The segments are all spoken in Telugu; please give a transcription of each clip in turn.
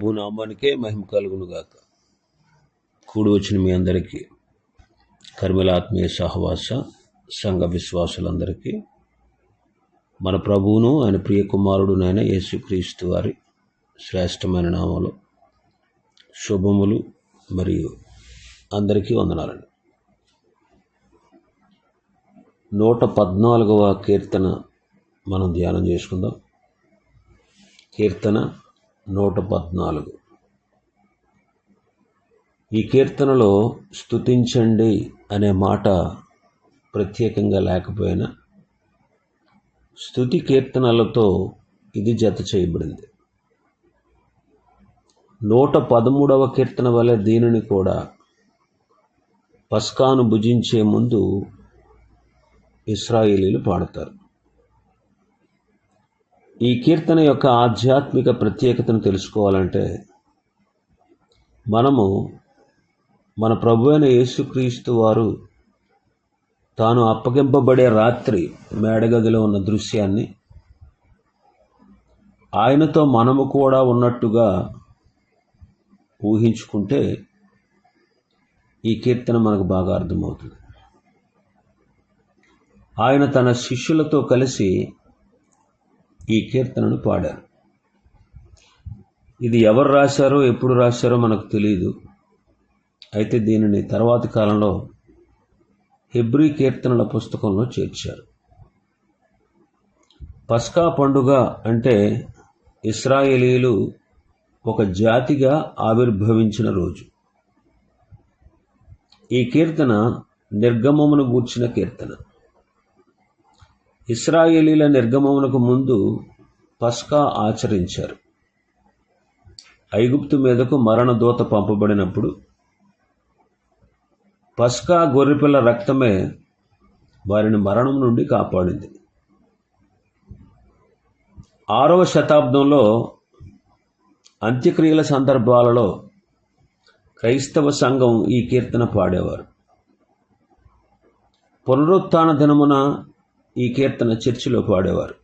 భూనామానికే మహిమ కలుగునుగాక. కూడి వచ్చిన మీ అందరికీ కర్మిల ఆత్మీయ సహవాస సంఘ విశ్వాసులందరికీ మన ప్రభువును ఆయన ప్రియ కుమారుడునైన యేసుక్రీస్తు వారి శ్రేష్టమైన నామలు శుభములు మరియు అందరికీ వందనాలండి. నూట పద్నాలుగవ కీర్తన మనం ధ్యానం చేసుకుందాం. కీర్తన నూట పద్నాలుగు. ఈ కీర్తనలో స్తుతించండి అనే మాట ప్రత్యేకంగా లేకపోయినా స్తుతి కీర్తనలతో ఇది జత చేయబడింది. నూట పదమూడవ కీర్తన వలె దీనిని కూడా పస్కాను భుజించే ముందు ఇస్రాయేలీలు పాడతారు. ఈ కీర్తన యొక్క ఆధ్యాత్మిక ప్రత్యేకతను తెలుసుకోవాలంటే మనము మన ప్రభు అయిన యేసుక్రీస్తు వారు తాను అప్పగింపబడే రాత్రి మేడగదిలో ఉన్న దృశ్యాన్ని ఆయనతో మనము కూడా ఉన్నట్టుగా ఊహించుకుంటే ఈ కీర్తన మనకు బాగా అర్థమవుతుంది. ఆయన తన శిష్యులతో కలిసి ఈ కీర్తనను పాడారు. ఇది ఎవరు రాశారో ఎప్పుడు రాశారో మనకు తెలియదు అయితే దీనిని తర్వాతి కాలంలో హెబ్రి కీర్తనల పుస్తకంలో చేర్చారు. పస్కా పండుగ అంటే ఇస్రాయేలీలు ఒక జాతిగా ఆవిర్భవించిన రోజు. ఈ కీర్తన నిర్గమమును గూర్చిన కీర్తన. ఇస్రాయేలీల నిర్గమమునకు ముందు పస్కా ఆచరించారు. ఐగుప్తు మీదకు మరణదూత పంపబడినప్పుడు పస్కా గొర్రెపిల్ల రక్తమే వారిని మరణం నుండి కాపాడింది. ఆరవ శతాబ్దంలో అంత్యక్రియల సందర్భాలలో క్రైస్తవ సంఘం ఈ కీర్తన పాడేవారు. పునరుత్న దినమున ఈ కీర్తన చర్చిలో పాడేవారు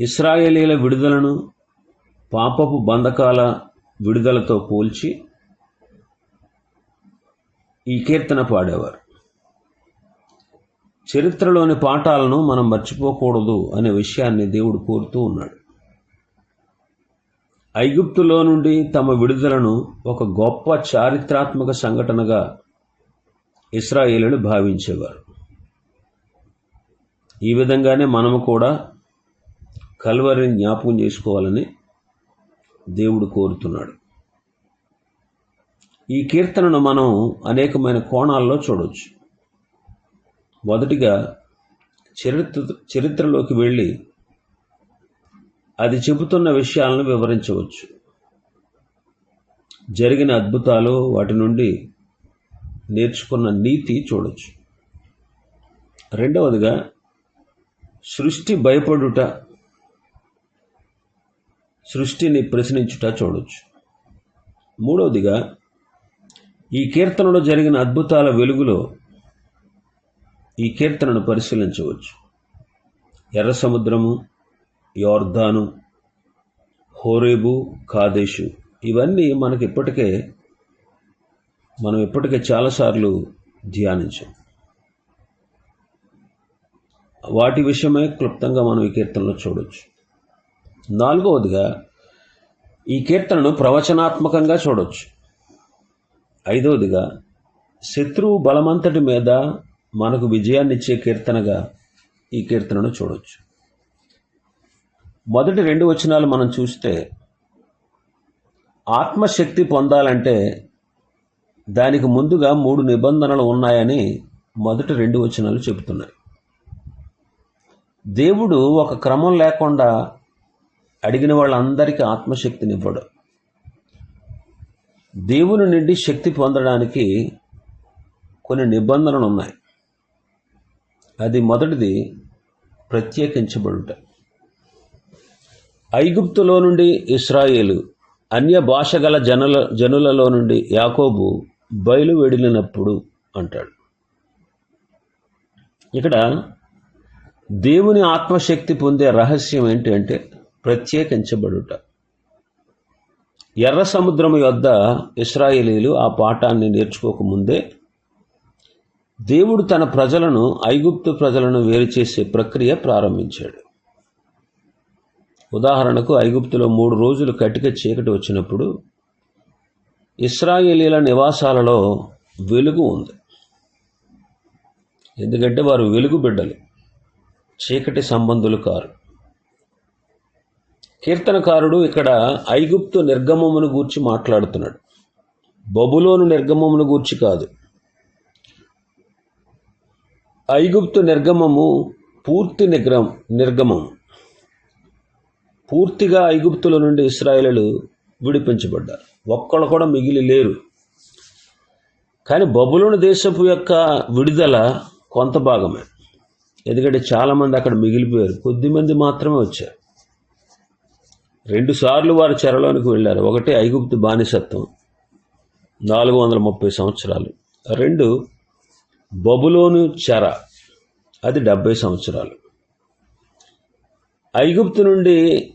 ఇస్రాయేలీల విడుదలను పాపపు బంధకాల విడుదలతో పోల్చి ఈ కీర్తన పాడేవారు. చరిత్రలోని పాఠాలను మనం మర్చిపోకూడదు అనే విషయాన్ని దేవుడు కోరుతూ ఉన్నాడు. ఐగుప్తులో నుండి తమ విడుదలను ఒక గొప్ప చారిత్రాత్మక సంఘటనగా ఇస్రాయేలును భావించేవారు. ఈ విధంగానే మనము కూడా కల్వరిని జ్ఞాపకం చేసుకోవాలని దేవుడు కోరుతున్నాడు. ఈ కీర్తనను మనం అనేకమైన కోణాల్లో చూడవచ్చు మొదటిగా చరిత్ర చరిత్రలోకి వెళ్ళి అది చెబుతున్న విషయాలను వివరించవచ్చు. జరిగిన అద్భుతాలు వాటి నుండి నేర్చుకున్న నీతి చూడవచ్చు రెండవదిగా సృష్టి భయపడుట సృష్టిని ప్రశ్నించుట చూడవచ్చు మూడవదిగా ఈ కీర్తనలో జరిగిన అద్భుతాల వెలుగులో ఈ కీర్తనను పరిశీలించవచ్చు. ఎర్ర సముద్రము యోర్ధాను హోరేబు కాదేశు ఇవన్నీ మనకి ఇప్పటికే మనం ఇప్పటికే చాలాసార్లు ధ్యానించాం. వాటి విషయమే క్లుప్తంగా మనం ఈ కీర్తనలో చూడవచ్చు నాలుగవదిగా ఈ కీర్తనను ప్రవచనాత్మకంగా చూడవచ్చు ఐదవదిగా శత్రువు బలమంతటి మీద మనకు విజయాన్నిచ్చే కీర్తనగా ఈ కీర్తనను చూడవచ్చు మొదటి రెండు వచనాలు మనం చూస్తే ఆత్మశక్తి పొందాలంటే దానికి ముందుగా మూడు నిబంధనలు ఉన్నాయని మొదటి రెండు వచనాలు చెబుతున్నాయి. దేవుడు ఒక క్రమం లేకుండా అడిగిన వాళ్ళందరికీ ఆత్మశక్తినివ్వడు. దేవుని నుండి శక్తి పొందడానికి కొన్ని నిబంధనలు ఉన్నాయి అది మొదటిది ప్రత్యేకించబడుట. ఐగుప్తులో నుండి ఇస్రాయేలు అన్య భాష గల జనుల జనులలో నుండి యాకోబు బయలు వెడిలినప్పుడు అంటాడు. ఇక్కడ దేవుని ఆత్మశక్తి పొందే రహస్యం ఏంటి అంటే ప్రత్యేకించబడుట. ఎర్ర సముద్రము యొద్ద ఇస్రాయేలీలు ఆ పాఠాన్ని నేర్చుకోకముందే దేవుడు తన ప్రజలను ఐగుప్తు ప్రజలను వేరు చేసే ప్రక్రియ ప్రారంభించాడు. ఉదాహరణకు ఐగుప్తులో మూడు రోజులు కటిక చీకటి వచ్చినప్పుడు ఇస్రాయేలీల నివాసాలలో వెలుగు ఉంది. ఎందుకంటే వారు వెలుగు బిడ్డలు. చీకటి సంబంధులు కారు. కీర్తనకారుడు ఇక్కడ ఐగుప్తు నిర్గమమును గూర్చి మాట్లాడుతున్నాడు. బబులోను నిర్గమమును గూర్చి కాదు. ఐగుప్తు నిర్గమము పూర్తి నిగ్రం నిర్గమం. పూర్తిగా ఐగుప్తుల నుండి ఇస్రాయేలు విడిపించబడ్డారు. ఒక్కళ్ళు కూడా మిగిలి లేరు. కానీ బబులోని దేశపు యొక్క విడుదల కొంత భాగమే. ఎందుకంటే చాలామంది అక్కడ మిగిలిపోయారు. కొద్దిమంది మాత్రమే వచ్చారు. రెండు సార్లు వారు చెరలోనికి వెళ్ళారు. ఒకటి ఐగుప్తు బానిసత్వం. నాలుగు వందల ముప్పై సంవత్సరాలు. రెండు బబులోను చెర. అది డెబ్బై సంవత్సరాలు. ఐగుప్తు నుండి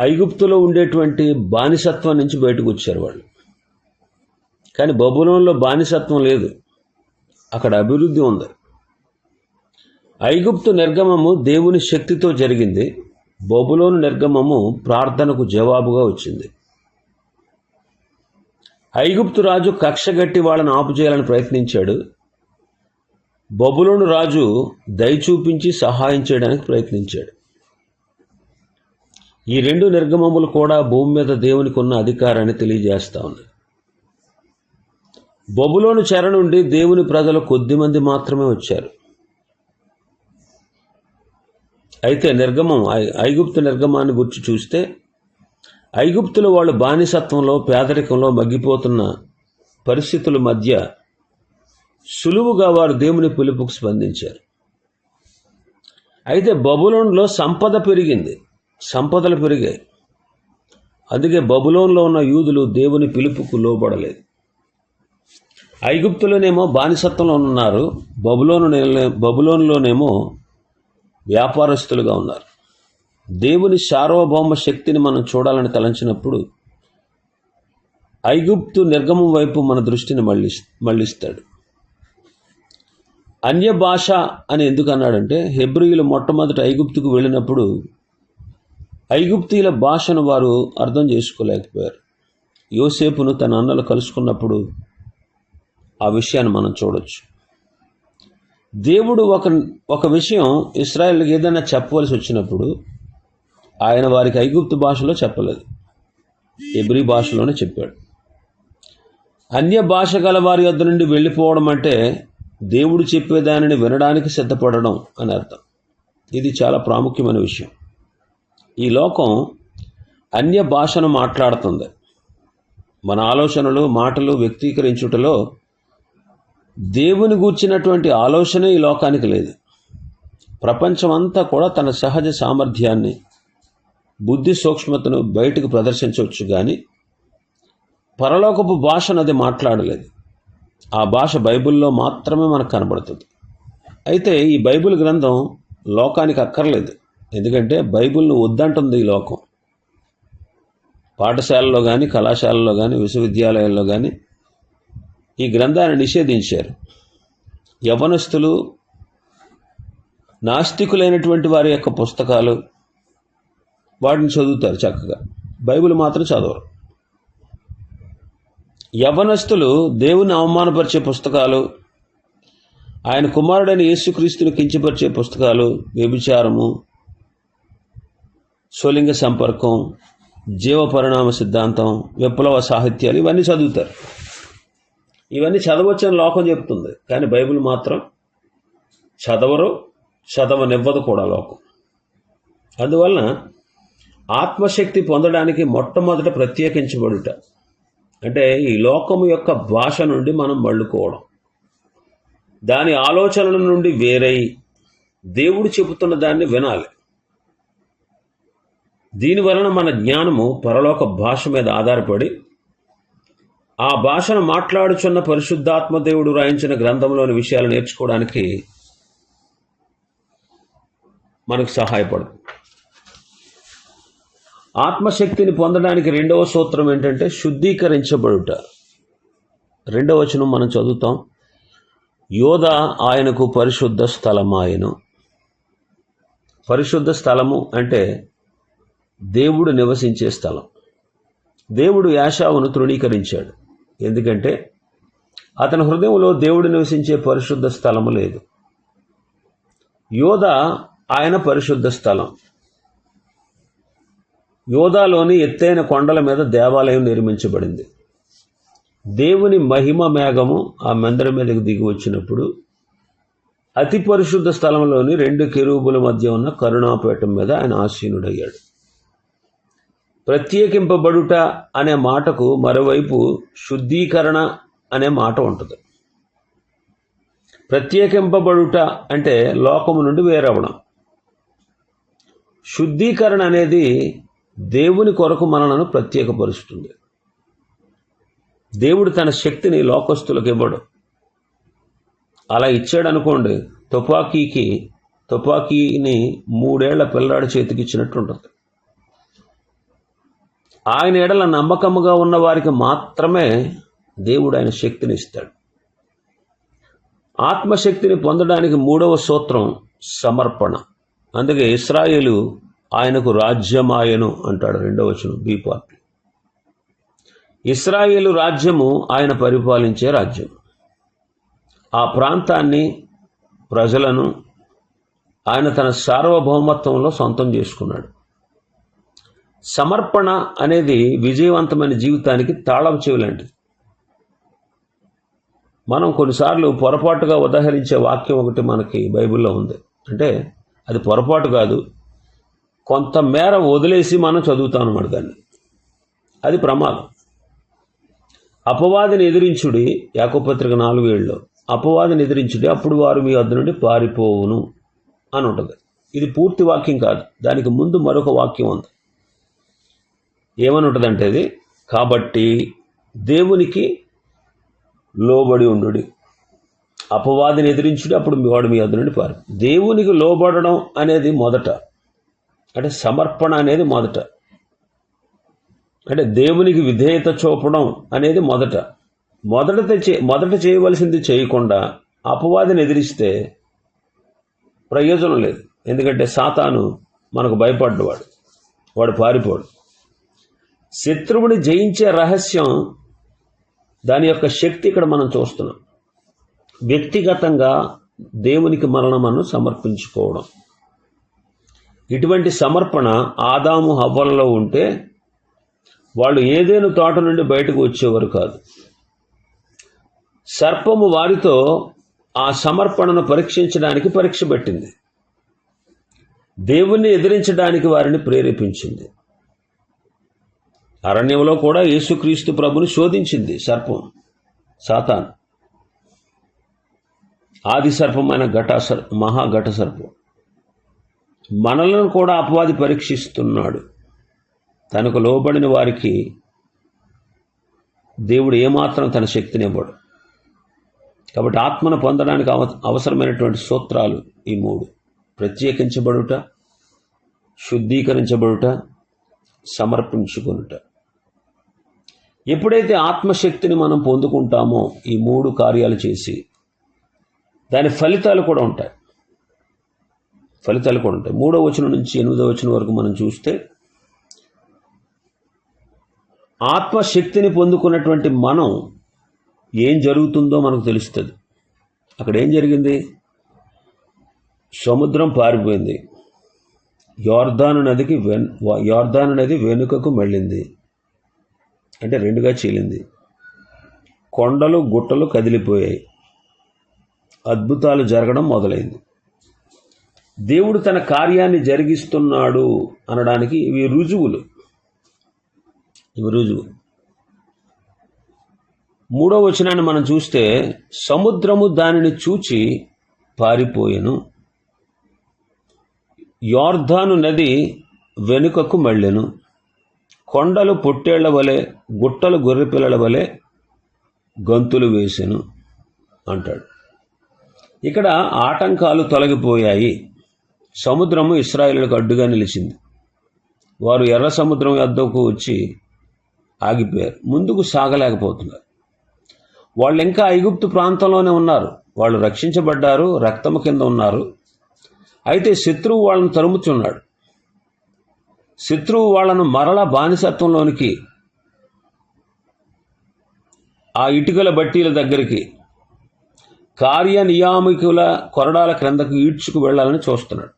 ఐగుప్తులో ఉండేటువంటి బానిసత్వం నుంచి బయటకు వచ్చారు వాళ్ళు. కానీ బబులోన్లో బానిసత్వం లేదు. అక్కడ అభివృద్ధి ఉంది. ఐగుప్తు నిర్గమము దేవుని శక్తితో జరిగింది. బొబులోను నిర్గమము ప్రార్థనకు జవాబుగా వచ్చింది. ఐగుప్తు రాజు కక్షగట్టి వాళ్ళని ఆపు చేయాలని ప్రయత్నించాడు. బొబులోను రాజు దయచూపించి సహాయం చేయడానికి ప్రయత్నించాడు. ఈ రెండు నిర్గమములు కూడా భూమి మీద దేవునికి ఉన్న అధికారాన్ని తెలియజేస్తా ఉన్నాయి బొబులోను చెర నుండి దేవుని ప్రజలు కొద్దిమంది మాత్రమే వచ్చారు. అయితే నిర్గమం ఐ- ఐగుప్తు నిర్గమాన్ని గురించి చూస్తే ఐగుప్తులు వాళ్ళు బానిసత్వంలో పేదరికంలో మగ్గిపోతున్న పరిస్థితుల మధ్య సులువుగా వారు దేవుని పిలుపుకు స్పందించారు. అయితే బబులోన్లో సంపద పెరిగింది. సంపదలు పెరిగాయి. అందుకే బబులోన్లో ఉన్న యూదులు దేవుని పిలుపుకు లోబడలేదు. ఐగుప్తులోనేమో బానిసత్వంలో ఉన్నారు బబులోను బబులోన్లోనేమో వ్యాపారస్తులుగా ఉన్నారు. దేవుని సార్వభౌమ శక్తిని మనం చూడాలని తలంచినప్పుడు ఐగుప్తు నిర్గమం వైపు మన దృష్టిని మళ్ళీ మళ్ళిస్తాడు. అన్య భాష అని ఎందుకు అన్నాడంటే హెబ్రియులు మొట్టమొదట ఐగుప్తుకు వెళ్ళినప్పుడు ఐగుప్తీయుల భాషను వారు అర్థం చేసుకోలేకపోయారు. యోసేపును తన అన్నలు కలుసుకున్నప్పుడు ఆ విషయాన్ని మనం చూడొచ్చు. దేవుడు ఒక ఒక విషయం ఇస్రాయల్కి ఏదైనా చెప్పవలసి వచ్చినప్పుడు ఆయన వారికి ఐగుప్తు భాషలో చెప్పలేదు. ఎబ్రి భాషలోనే చెప్పాడు. అన్య భాష గల వారి వద్ద నుండి వెళ్ళిపోవడం అంటే దేవుడు చెప్పేదానిని వినడానికి సిద్ధపడడం అని అర్థం. ఇది చాలా ప్రాముఖ్యమైన విషయం. ఈ లోకం అన్య భాషను మాట్లాడుతుంది. మన ఆలోచనలు మాటలు వ్యక్తీకరించుటలో దేవుని గూర్చినటువంటి ఆలోచనే ఈ లోకానికి లేదు. ప్రపంచమంతా కూడా తన సహజ సామర్థ్యాన్ని బుద్ధి సూక్ష్మతను బయటకు ప్రదర్శించవచ్చు కానీ పరలోకపు భాషను అది మాట్లాడలేదు. ఆ భాష బైబిల్లో మాత్రమే మనకు కనబడుతుంది. అయితే ఈ బైబిల్ గ్రంథం లోకానికి అక్కర్లేదు. ఎందుకంటే బైబిల్ను వద్దంటుంది ఈ లోకం. పాఠశాలలో కానీ కళాశాలలో కానీ విశ్వవిద్యాలయాల్లో కానీ ఈ గ్రంథాన్ని నిషేధించారు. యవనస్తులు నాస్తికులైనటువంటి వారి యొక్క పుస్తకాలు వాటిని చదువుతారు చక్కగా. బైబిల్ మాత్రం చదవరు. యవనస్తులు దేవుని అవమానపరిచే పుస్తకాలు ఆయన కుమారుడైన యేసుక్రీస్తుని కించపరిచే పుస్తకాలు వ్యభిచారము స్వలింగ సంపర్కం జీవ పరిణామ సిద్ధాంతం విప్లవ సాహిత్యాలు ఇవన్నీ చదువుతారు. ఇవన్నీ చదవచ్చని లోకం చెప్తుంది కానీ బైబిల్ మాత్రం చదవరు చదవనివ్వదు కూడా లోకం. అందువలన ఆత్మశక్తి పొందడానికి మొట్టమొదట ప్రత్యేకించబడుట. అంటే ఈ లోకము యొక్క భాష నుండి మనం మళ్ళుకోవడం. దాని ఆలోచనల నుండి వేరై దేవుడు చెబుతున్న దాన్ని వినాలి. దీని వలన మన జ్ఞానము పరలోక భాష మీద ఆధారపడి ఆ భాషను మాట్లాడుచున్న పరిశుద్ధాత్మ దేవుడు రాయించిన గ్రంథంలోని విషయాలు నేర్చుకోవడానికి మనకు సహాయపడదు ఆత్మశక్తిని పొందడానికి రెండవ సూత్రం ఏంటంటే శుద్ధీకరించబడుట. రెండవ వచనం మనం చదువుతాం. యోధ ఆయనకు పరిశుద్ధ స్థలమాయను. పరిశుద్ధ స్థలము అంటే దేవుడు నివసించే స్థలం. దేవుడు యాషావును తృణీకరించాడు. ఎందుకంటే అతని హృదయంలో దేవుడు నివసించే పరిశుద్ధ స్థలము లేదు. యోధ ఆయన పరిశుద్ధ స్థలం. యోధాలోని ఎత్తైన కొండల మీద దేవాలయం నిర్మించబడింది. దేవుని మహిమ మేఘము ఆ మందిరం మీదకి దిగి వచ్చినప్పుడు అతి పరిశుద్ధ స్థలంలోని రెండు కెరూబుల మధ్య ఉన్న కరుణాపీఠం మీద ఆయన ఆసీనుడయ్యాడు. ప్రత్యేకింపబడుట అనే మాటకు మరోవైపు శుద్ధీకరణ అనే మాట ఉంటుంది. ప్రత్యేకింపబడుట అంటే లోకము నుండి వేరవడం. శుద్ధీకరణ అనేది దేవుని కొరకు మనలను ప్రత్యేకపరుస్తుంది. దేవుడు తన శక్తిని లోకస్తులకు ఇవ్వడు. అలా ఇచ్చాడు అనుకోండి తుపాకీకి తుపాకీని మూడేళ్ళ పిల్లాడి చేతికి ఇచ్చినట్టు ఉంటుంది ఆయన ఎడల నమ్మకముగా ఉన్న వారికి మాత్రమే దేవుడు ఆయన శక్తిని ఇస్తాడు. ఆత్మశక్తిని పొందడానికి మూడవ సూత్రం సమర్పణ. అందుకే ఇస్రాయేలు ఆయనకు రాజ్యమాయను అంటాడు రెండవ వచనం బి పార్టీ ఇస్రాయేలు రాజ్యము ఆయన పరిపాలించే రాజ్యం. ఆ ప్రాంతాన్ని ప్రజలను ఆయన తన సార్వభౌమత్వంలో సొంతం చేసుకున్నాడు. సమర్పణ అనేది విజయవంతమైన జీవితానికి తాళం చెవి లాంటిది మనం కొన్నిసార్లు పొరపాటుగా ఉదాహరించే వాక్యం ఒకటి మనకి బైబిల్లో ఉంది. అంటే అది పొరపాటు కాదు. కొంత మేర వదిలేసి మనం చదువుతాం అన్నమాట దాన్ని. అది ప్రమాదం. అపవాదిని ఎదిరించుడి యాకోపత్రిక నాలుగు ఏళ్ళలో అపవాదిని ఎదిరించుడి అప్పుడు వారు మీ వద్ద నుండి పారిపోవును అని ఉంటుంది. ఇది పూర్తి వాక్యం కాదు. దానికి ముందు మరొక వాక్యం ఉంది. ఏమని ఉంటుందంటే అది? కాబట్టి దేవునికి లోబడి ఉండు అపవాదిని ఎదిరించుడి అప్పుడు మీ వాడు మీ వద్ద నుండి పారి దేవునికి లోబడడం అనేది మొదట. అంటే సమర్పణ అనేది మొదట. అంటే దేవునికి విధేయత చూపడం అనేది మొదట. మొదట చే మొదట చేయవలసింది చేయకుండా అపవాదిని ఎదిరిస్తే ప్రయోజనం లేదు. ఎందుకంటే సాతాను మనకు భయపడ్డవాడు. వాడు పారిపోడు. శత్రువుని జయించే రహస్యం దాని యొక్క శక్తి ఇక్కడ మనం చూస్తున్నాం. వ్యక్తిగతంగా దేవునికి మరణమను సమర్పించుకోవడం. ఇటువంటి సమర్పణ ఆదాము హవ్వలలో ఉంటే వాళ్ళు ఏదేను తోట నుండి బయటకు వచ్చేవారు కాదు. సర్పము వారితో ఆ సమర్పణను పరీక్షించడానికి పరీక్ష పెట్టింది. దేవుణ్ణి ఎదిరించడానికి వారిని ప్రేరేపించింది. అరణ్యంలో కూడా యేసుక్రీస్తు ప్రభుని శోధించింది సర్పం సాతాన్. ఆది సర్పమైన ఘట సర్ మహాఘట సర్పం. మనలను కూడా అపవాది పరీక్షిస్తున్నాడు. తనకు లోబడిన వారికి దేవుడు ఏమాత్రం తన శక్తిని ఇవ్వడు కాబట్టి ఆత్మను పొందడానికి అవ అవసరమైనటువంటి సూత్రాలు ఈ మూడు. ప్రత్యేకించబడుట శుద్ధీకరించబడుట సమర్పించుకొనుట. ఎప్పుడైతే ఆత్మశక్తిని మనం పొందుకుంటామో ఈ మూడు కార్యాలు చేసి దాని ఫలితాలు కూడా ఉంటాయి. ఫలితాలు కూడా ఉంటాయి. మూడో వచనం నుంచి ఎనిమిదో వచనం వరకు మనం చూస్తే ఆత్మశక్తిని పొందుకున్నటువంటి మనం ఏం జరుగుతుందో మనకు తెలుస్తుంది. అక్కడ ఏం జరిగింది? సముద్రం పారిపోయింది. యోర్ధాను నదికి వెన్ యోర్ధాను నది వెనుకకు మళ్ళింది. అంటే రెండుగా చీలింది. కొండలు గుట్టలు కదిలిపోయాయి. అద్భుతాలు జరగడం మొదలైంది. దేవుడు తన కార్యాన్ని జరిగిస్తున్నాడు అనడానికి ఇవి రుజువులు. ఇవి రుజువు. మూడో వచనాన్ని మనం చూస్తే సముద్రము దానిని చూచి పారిపోయెను. యోర్ధాను నది వెనుకకు మళ్ళెను. కొండలు పొట్టేళ్ళ వలె గుట్టలు గొర్రెపిల్లల వలె గంతులు వేసెను అంటాడు. ఇక్కడ ఆటంకాలు తొలగిపోయాయి. సముద్రము ఇస్రాయిలకు అడ్డుగా నిలిచింది. వారు ఎర్ర సముద్రం వద్దకు వచ్చి ఆగిపోయారు. ముందుకు సాగలేకపోతున్నారు. వాళ్ళు ఇంకా ఐగుప్తు ప్రాంతంలోనే ఉన్నారు. వాళ్ళు రక్షించబడ్డారు రక్తము కింద ఉన్నారు. అయితే శత్రువు వాళ్ళని తరుముచున్నాడు. శత్రువు వాళ్ళను మరల బానిసత్వంలోనికి ఆ ఇటుకల బట్టీల దగ్గరికి కార్యనియామికుల కొరడాల క్రిందకు ఈడ్చుకు వెళ్ళాలని చూస్తున్నాడు.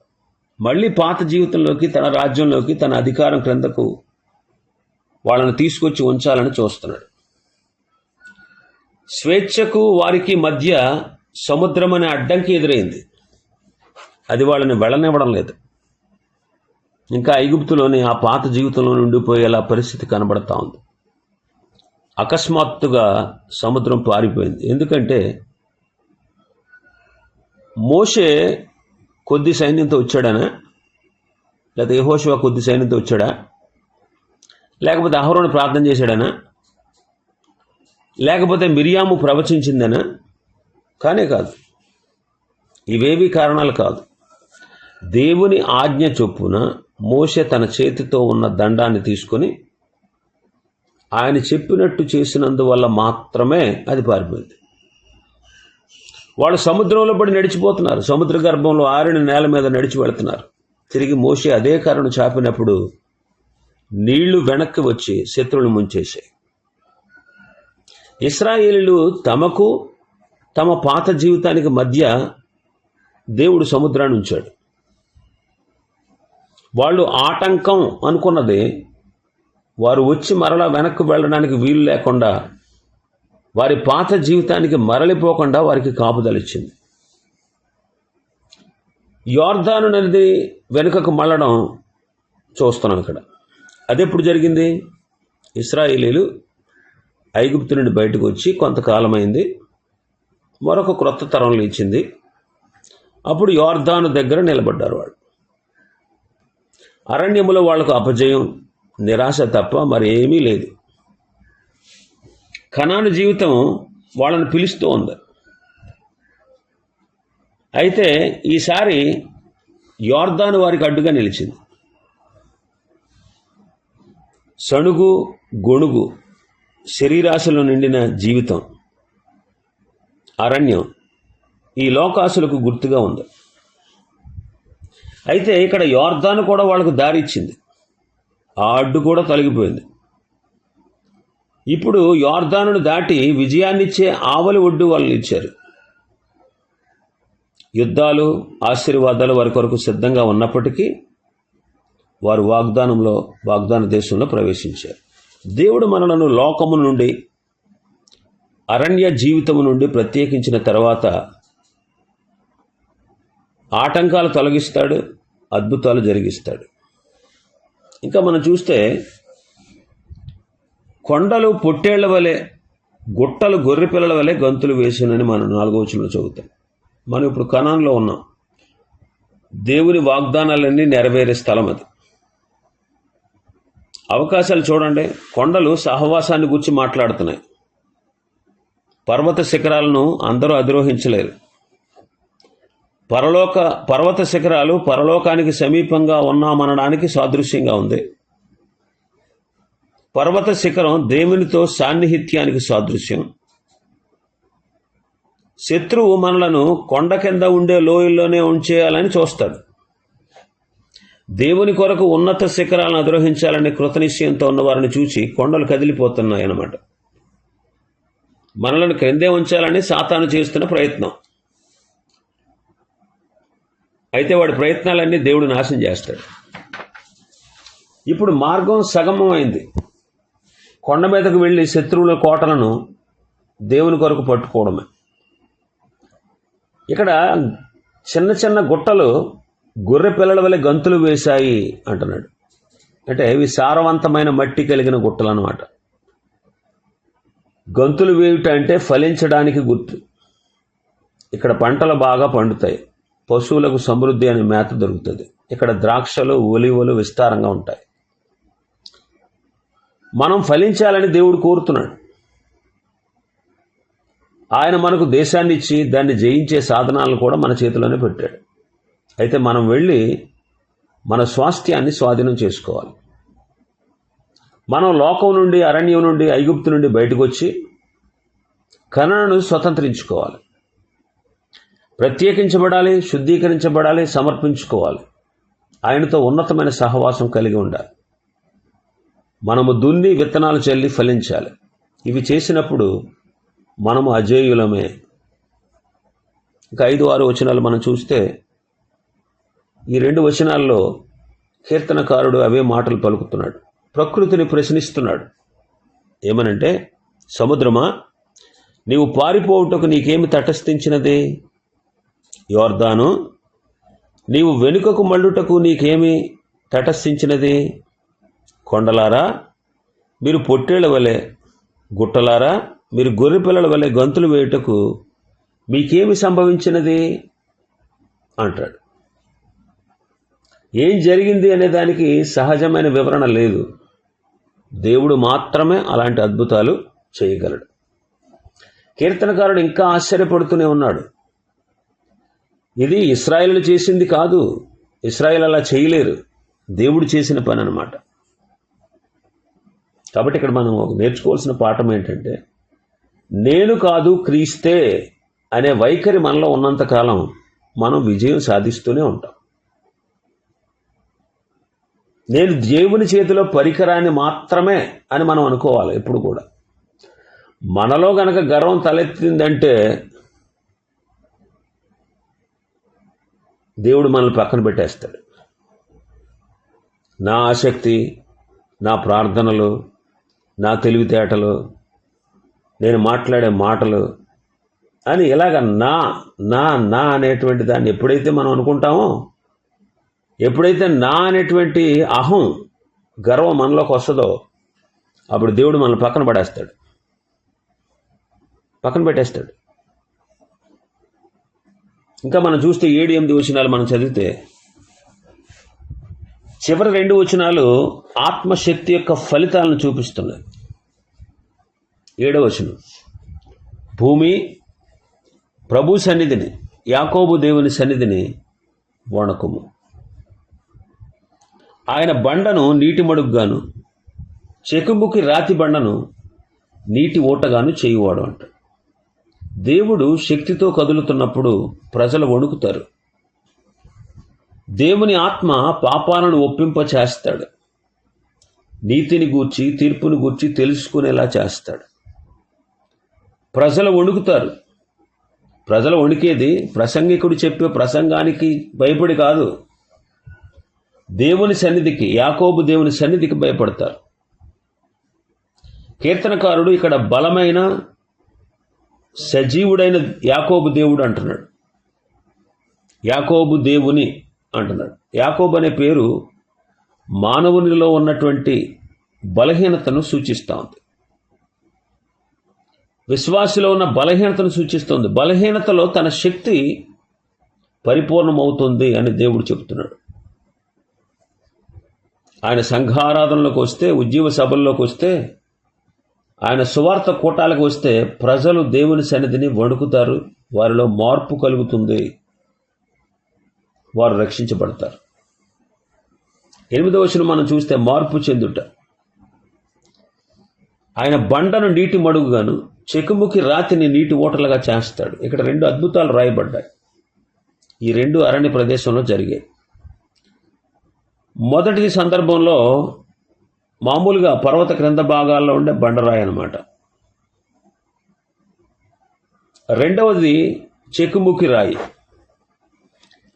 మళ్ళీ పాత జీవితంలోకి తన రాజ్యంలోకి తన అధికారం క్రిందకు వాళ్ళని తీసుకొచ్చి ఉంచాలని చూస్తున్నాడు. స్వేచ్ఛకు వారికి మధ్య సముద్రం అనే అడ్డంకి ఎదురైంది. అది వాళ్ళని వెళ్ళనివ్వడం లేదు. ఇంకా ఐగుప్తులోని ఆ పాత జీవితంలో ఉండిపోయేలా పరిస్థితి కనబడతా ఉంది. అకస్మాత్తుగా సముద్రం పారిపోయింది. ఎందుకంటే మోషే కొద్ది సైన్యంతో వచ్చాడనా? లేకపోతే యహోశివ కొద్ది సైన్యంతో వచ్చాడా? లేకపోతే అహరోను ప్రార్థన చేశాడనా? లేకపోతే మిరియాము ప్రవచించిందనా? కానే కాదు. ఇవేవి కారణాలు కాదు. దేవుని ఆజ్ఞ చొప్పున మోషే తన చేతితో ఉన్న దండాన్ని తీసుకొని ఆయన చెప్పినట్టు చేసినందువల్ల మాత్రమే అది పారిపోయింది. వాళ్ళు సముద్రంలో పడి నడిచిపోతున్నారు. సముద్ర గర్భంలో ఆరిన నేల మీద నడిచి వెళుతున్నారు. తిరిగి మోషే అదే కర్రను చాపినప్పుడు నీళ్ళు వెనక్కి వచ్చి శత్రువులు ముంచేశాయి. ఇస్రాయేలీలు తమకు తమ పాత జీవితానికి మధ్య దేవుడు సముద్రాన్ని ఉంచాడు. వాళ్ళు ఆటంకం అనుకున్నది వారు వచ్చి మరలా వెనక్కి వెళ్ళడానికి వీలు లేకుండా వారి పాత జీవితానికి మరలిపోకుండా వారికి కాపుదలిచ్చింది యోర్ధాను నది వెనుకకు మళ్ళడం చూస్తున్నాం ఇక్కడ. అదెప్పుడు జరిగింది? ఇస్రాయేలీలు ఐగుప్తు నుండి బయటకు వచ్చి కొంతకాలమైంది మరొక క్రొత్త తరం లేచింది అప్పుడు యోర్ధాను దగ్గర నిలబడ్డారు వాళ్ళు. అరణ్యములో వాళ్ళకు అపజయం నిరాశ తప్ప మరేమీ లేదు. కణాను జీవితం వాళ్ళని పిలుస్తూ ఉంది. అయితే ఈసారి యోర్దాను వారికి అడ్డుగా నిలిచింది. సణుగు గొణుగు శరీరాశలు నిండిన జీవితం అరణ్యం ఈ లోకాసులకు గుర్తుగా ఉంది. అయితే ఇక్కడ యోర్ధాను కూడా వాళ్ళకు దారి ఇచ్చింది ఆ అడ్డు కూడా తొలగిపోయింది. ఇప్పుడు యోర్దానును దాటి విజయాన్నిచ్చే ఆవలి ఒడ్డు వాళ్ళని ఇచ్చారు. యుద్ధాలు ఆశీర్వాదాలు వారి కొరకు సిద్ధంగా ఉన్నప్పటికీ వారు వాగ్దానంలో వాగ్దాన దేశంలో ప్రవేశించారు. దేవుడు మనలను లోకము నుండి అరణ్య జీవితము నుండి ప్రత్యేకించిన తర్వాత ఆటంకాలు తొలగిస్తాడు అద్భుతాలు జరిగిస్తాడు. ఇంకా మనం చూస్తే కొండలు పొట్టేళ్ళ వలె గుట్టలు గొర్రె పిల్లల వలె గంతులు వేసినని మనం నాలుగో వచనంలో చదువుతాం. మనం ఇప్పుడు కణాన్లో ఉన్నాం. దేవుని వాగ్దానాలన్నీ నెరవేరే స్థలం అది. అవకాశాలు చూడండి కొండలు సహవాసాన్ని గురించి మాట్లాడుతున్నాయి. పర్వత శిఖరాలను అందరూ అధిరోహించలేరు. పరలోక పర్వత శిఖరాలు పరలోకానికి సమీపంగా ఉన్నామనడానికి సాదృశ్యంగా ఉంది. పర్వత శిఖరం దేవునితో సాన్నిహిత్యానికి సాదృశ్యం. శత్రువు మనలను కొండ కింద ఉండే లోయల్లోనే ఉంచేయాలని చూస్తాడు. దేవుని కొరకు ఉన్నత శిఖరాలను అధిరోహించాలనే కృతనిశ్చయంతో ఉన్న వారిని చూసి కొండలు కదిలిపోతున్నాయన్నమాట. మనలను క్రిందే ఉంచాలని సాతాను చేస్తున్న ప్రయత్నం. అయితే వాడి ప్రయత్నాలన్నీ దేవుడు నాశనం చేస్తాడు. ఇప్పుడు మార్గం సగమం అయింది కొండ మీదకు వెళ్ళి శత్రువుల కోటలను దేవుని కొరకు పట్టుకోవడమే. ఇక్కడ చిన్న చిన్న గుట్టలు గొర్రె పిల్లల వల్ల గంతులు వేశాయి అంటున్నాడు. అంటే ఇవి సారవంతమైన మట్టి కలిగిన గుట్టలు అన్నమాట గంతులు వేయుట అంటే ఫలించడానికి గుర్తు. ఇక్కడ పంటలు బాగా పండుతాయి. పశువులకు సమృద్ధి అనే మేత దొరుకుతుంది. ఇక్కడ ద్రాక్షలు ఒలివలు విస్తారంగా ఉంటాయి. మనం ఫలించాలని దేవుడు కోరుతున్నాడు. ఆయన మనకు దేశాన్ని ఇచ్చి దాన్ని జయించే సాధనాలను కూడా మన చేతిలోనే పెట్టాడు. అయితే మనం వెళ్ళి మన స్వాస్థ్యాన్ని స్వాధీనం చేసుకోవాలి. మనం లోకం నుండి అరణ్యం నుండి ఐగుప్తు నుండి బయటకు వచ్చి కణను స్వతంత్రించుకోవాలి. ప్రత్యేకించబడాలి శుద్ధీకరించబడాలి సమర్పించుకోవాలి. ఆయనతో ఉన్నతమైన సహవాసం కలిగి ఉండాలి. మనము దున్ని విత్తనాలు చల్లి ఫలించాలి. ఇవి చేసినప్పుడు మనము అజేయులమే. ఇంకా ఐదు ఆరు వచనాలు మనం చూస్తే ఈ రెండు వచనాల్లో కీర్తనకారుడు అవే మాటలు పలుకుతున్నాడు. ప్రకృతిని ప్రశ్నిస్తున్నాడు. ఏమనంటే సముద్రమా? నీవు పారిపోవుటకు నీకేమి తటస్థించినది? యోర్దాను నీవు వెనుకకు మళ్ళుటకు నీకేమి తటస్థించినది? కొండలారా మీరు పొట్టేళ్ళ వలె గుట్టలారా మీరు గొర్రె పిల్లల వలె గంతులు వేయుటకు మీకేమి సంభవించినది? అంటాడు. ఏం జరిగింది అనే దానికి సహజమైన వివరణ లేదు. దేవుడు మాత్రమే అలాంటి అద్భుతాలు చేయగలడు. కీర్తనకారుడు ఇంకా ఆశ్చర్యపడుతూనే ఉన్నాడు. ఇది ఇస్రాయేల్ చేసింది కాదు. ఇస్రాయేల్ అలా చేయలేరు. దేవుడు చేసిన పని అనమాట కాబట్టి ఇక్కడ మనం నేర్చుకోవాల్సిన పాఠం ఏంటంటే నేను కాదు క్రీస్తే అనే వైఖరి మనలో ఉన్నంతకాలం మనం విజయం సాధిస్తూనే ఉంటాం. నేను దేవుని చేతిలో పరికరాన్ని మాత్రమే అని మనం అనుకోవాలి ఎప్పుడు కూడా. మనలో గనక గర్వం తలెత్తిందంటే దేవుడు మనల్ని పక్కన పెట్టేస్తాడు. నా ఆసక్తి నా ప్రార్థనలు నా తెలివితేటలు నేను మాట్లాడే మాటలు అని ఇలాగ నా నా నా అనేటువంటి దాన్ని ఎప్పుడైతే మనం అనుకుంటామో ఎప్పుడైతే నా అనేటువంటి అహం గర్వం మనలోకి వస్తుందో అప్పుడు దేవుడు మనల్ని పక్కన పడేస్తాడు. పక్కన పెట్టేస్తాడు. ఇంకా మనం చూస్తే ఏడు ఎనిమిది వచనాలు మనం చదివితే చివరి రెండు వచనాలు ఆత్మశక్తి యొక్క ఫలితాలను చూపిస్తున్నాయి. ఏడవ వచనం. భూమి ప్రభు సన్నిధిని యాకోబు దేవుని సన్నిధిని వణకుము. ఆయన బండను నీటి మడుగ్గాను చెకుంబుకి రాతి బండను నీటి ఓటగాను చేయువాడు అంట. దేవుడు శక్తితో కదులుతున్నప్పుడు ప్రజలు వణుకుతారు. దేవుని ఆత్మ పాపాలను ఒప్పింప చేస్తాడు నీతిని గూర్చి తీర్పుని గూర్చి తెలుసుకునేలా చేస్తాడు. ప్రజలు వణుకుతారు. ప్రజలు వణికేది ప్రసంగికుడు చెప్పే ప్రసంగానికి భయపడి కాదు. దేవుని సన్నిధికి యాకోబు దేవుని సన్నిధికి భయపడతారు. కీర్తనకారుడు ఇక్కడ బలమైన సజీవుడైన యాకోబు దేవుడు అంటున్నాడు. యాకోబు దేవుని అంటున్నాడు. యాకోబు అనే పేరు మానవునిలో ఉన్నటువంటి బలహీనతను సూచిస్తూ ఉంది. విశ్వాసిలో ఉన్న బలహీనతను సూచిస్తుంది బలహీనతలో తన శక్తి పరిపూర్ణమవుతుంది అని దేవుడు చెబుతున్నాడు. ఆయన సంఘారాధనలోకి వస్తే ఉద్యోగ సభల్లోకి వస్తే ఆయన సువార్త కూటాలకు వస్తే ప్రజలు దేవుని సన్నిధిని వణుకుతారు వారిలో మార్పు కలుగుతుంది. వారు రక్షించబడతారు. ఎనిమిదవ వచనం మనం చూస్తే మార్పు చెందుట. ఆయన బండను నీటి మడుగుగాను చెకుముకి రాతిని నీటి ఓటలుగా చేస్తాడు. ఇక్కడ రెండు అద్భుతాలు రాయబడ్డాయి. ఈ రెండు అరణ్య ప్రదేశంలో జరిగాయి. మొదటి సందర్భంలో మామూలుగా పర్వత క్రింద భాగాల్లో ఉండే బండరాయి అన్నమాట. రెండవది చెకుముకి రాయి.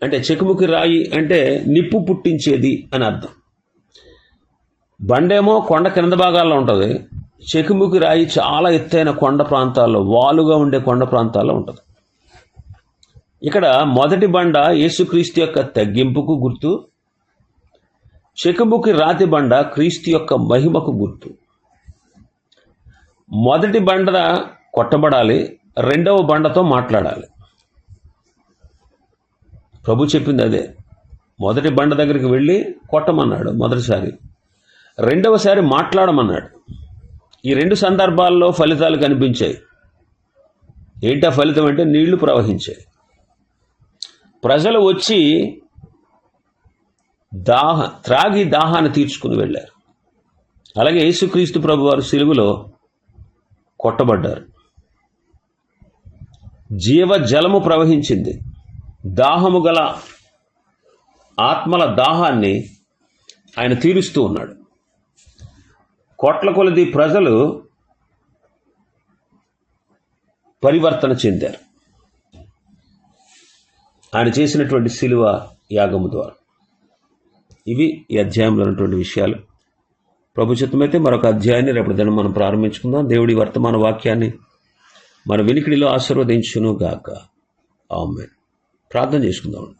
అంటే చెకుముకి రాయి అంటే నిప్పు పుట్టించేది అని అర్థం. బండేమో కొండ క్రింద భాగాల్లో ఉంటుంది. చెకుముకి రాయి చాలా ఎత్తైన కొండ ప్రాంతాల్లో వాలుగా ఉండే కొండ ప్రాంతాల్లో ఉంటుంది. ఇక్కడ మొదటి బండ యేసుక్రీస్తు యొక్క తగ్గింపుకు గుర్తు చెకుముకి రాతి బండ క్రీస్తు యొక్క మహిమకు గుర్తు. మొదటి బండ కొట్టబడాలి రెండవ బండతో మాట్లాడాలి. ప్రభు చెప్పింది అదే. మొదటి బండ దగ్గరికి వెళ్ళి కొట్టమన్నాడు మొదటిసారి. రెండవసారి మాట్లాడమన్నాడు. ఈ రెండు సందర్భాల్లో ఫలితాలు కనిపించాయి. ఏంటా ఫలితం అంటే నీళ్ళు ప్రవహించాయి. ప్రజలు వచ్చి దాహ త్రాగి దాహాన్ని తీర్చుకుని వెళ్ళారు. అలాగే యేసుక్రీస్తు ప్రభు వారు సిలువలో కొట్టబడ్డారు. జీవ జలము ప్రవహించింది. దాహము గల ఆత్మల దాహాన్ని ఆయన తీరుస్తూ ఉన్నాడు. కోట్ల కొలది ప్రజలు పరివర్తన చెందారు. ఆయన చేసినటువంటి శిలువ యాగము ద్వారా. ఇవి ఈ అధ్యాయంలో ఉన్నటువంటి విషయాలు. ప్రభు చిత్తమైతే మరొక అధ్యాయాన్ని రేపటి దినం మనం ప్రారంభించుకుందాం. దేవుడి వర్తమాన వాక్యాన్ని మన వినికిడిలో ఆశీర్వదించును గాక ఆమె ప్రార్థన చేసుకుందాం.